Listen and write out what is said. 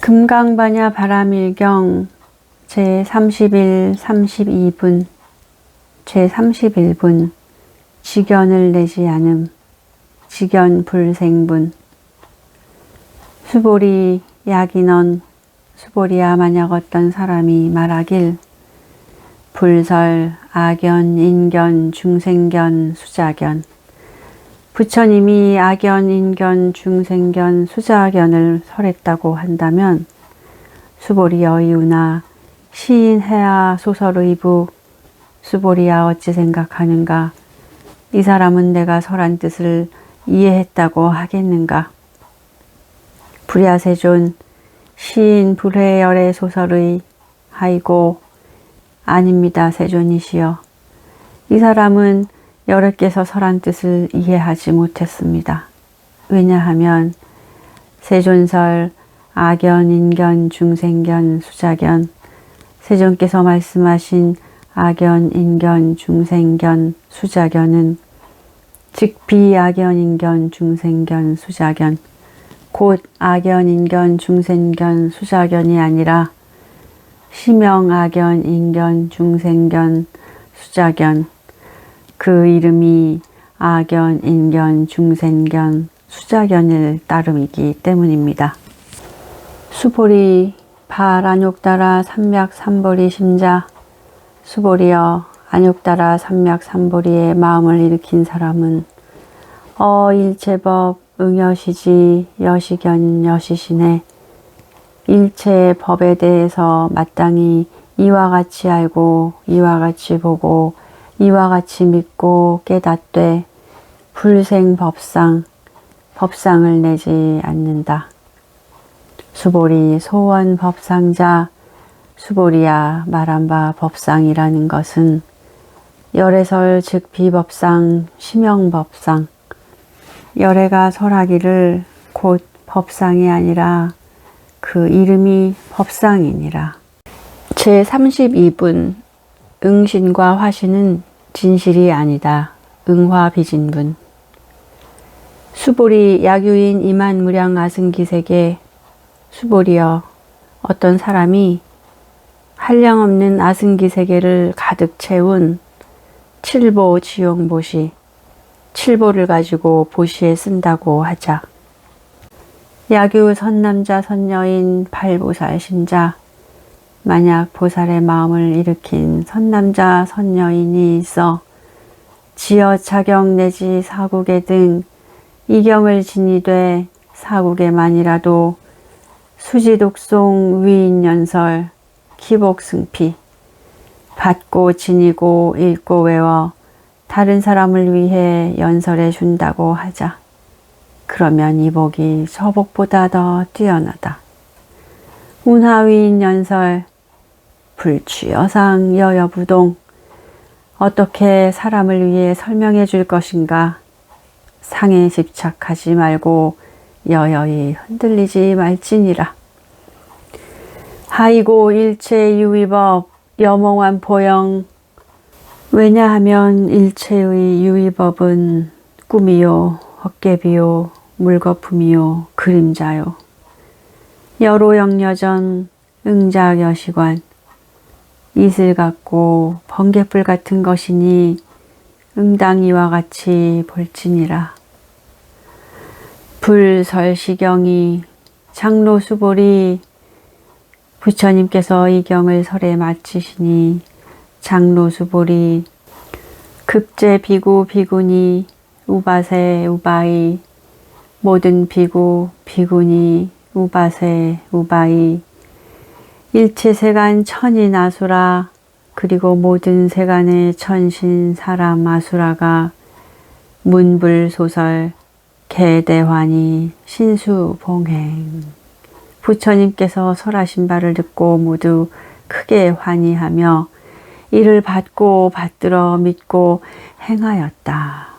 금강반야 바람일경 제 30일 32분 제 31분 직연을 내지 않음 직연 불생분. 수보리 야기넌 수보리야 만약 어떤 사람이 말하길 불설 악연 인견 중생견 수자견 부처님이 악연, 인견, 중생견, 수자견을 설했다고 한다면 수보리 여 이유나 시인 해야 소설의부 수보리야 어찌 생각하는가? 이 사람은 내가 설한 뜻을 이해했다고 하겠는가? 불야세존 시인 불회열의 소설의 하이고 아닙니다 세존이시여. 이 사람은 여러께서 설한 뜻을 이해하지 못했습니다. 왜냐하면 세존설, 악연, 인견, 중생견, 수자견, 세존께서 말씀하신 악연, 인견, 중생견, 수자견은 즉 비악연, 인견, 중생견, 수자견, 곧 악연, 인견, 중생견, 수자견이 아니라 시명, 악연, 인견, 중생견, 수자견, 그 이름이 악견, 인견, 중생견, 수자견일 따름이기 때문입니다. 수보리 발안욕따라 삼맥 삼보리 심자 수보리여 안욕따라 삼맥 삼보리의 마음을 일으킨 사람은 어 일체법 응여시지 여시견 여시시네 일체 법에 대해서 마땅히 이와 같이 알고 이와 같이 보고 이와 같이 믿고 깨닫되 불생 법상 법상을 내지 않는다. 수보리 소원 법상자 수보리야 말한 바 법상이라는 것은 열애설 즉 비법상 심형법상 열애가 설하기를 곧 법상이 아니라 그 이름이 법상이니라. 제 32분 응신과 화신은 진실이 아니다. 응화비진분. 수보리 야규인 이만무량 아승기색에 수보리여 어떤 사람이 한량없는 아승기세계를 가득 채운 칠보 지용보시 칠보를 가지고 보시에 쓴다고 하자. 야규 선남자 선여인 팔보살 신자 만약 보살의 마음을 일으킨 선남자 선여인이 있어 지어 자경 내지 사국에 등 이경을 지니되 사국에만이라도 수지독송 위인연설 기복승피 받고 지니고 읽고 외워 다른 사람을 위해 연설해 준다고 하자. 그러면 이 복이 저 복보다 더 뛰어나다. 운하위인 연설 불취여상 여여부동. 어떻게 사람을 위해 설명해 줄 것인가? 상에 집착하지 말고 여여히 흔들리지 말지니라. 하이고 일체 유위법 여몽한 보영. 왜냐하면 일체의 유위법은 꿈이요 헛개비요 물거품이요 그림자요. 여로영여전 응작여시관 이슬 같고 번개불 같은 것이니 응당이와 같이 볼지니라. 불설시경이 장로수볼이 부처님께서 이 경을 설에 마치시니 장로수볼이 급제 비구 비구니 우바세 우바이 모든 비구 비구니 우바세 우바이 일체 세간 천인 아수라 그리고 모든 세간의 천신 사람 아수라가 문불소설 개대환이 신수봉행 부처님께서 설하신 바를 듣고 모두 크게 환희하며 이를 받고 받들어 믿고 행하였다.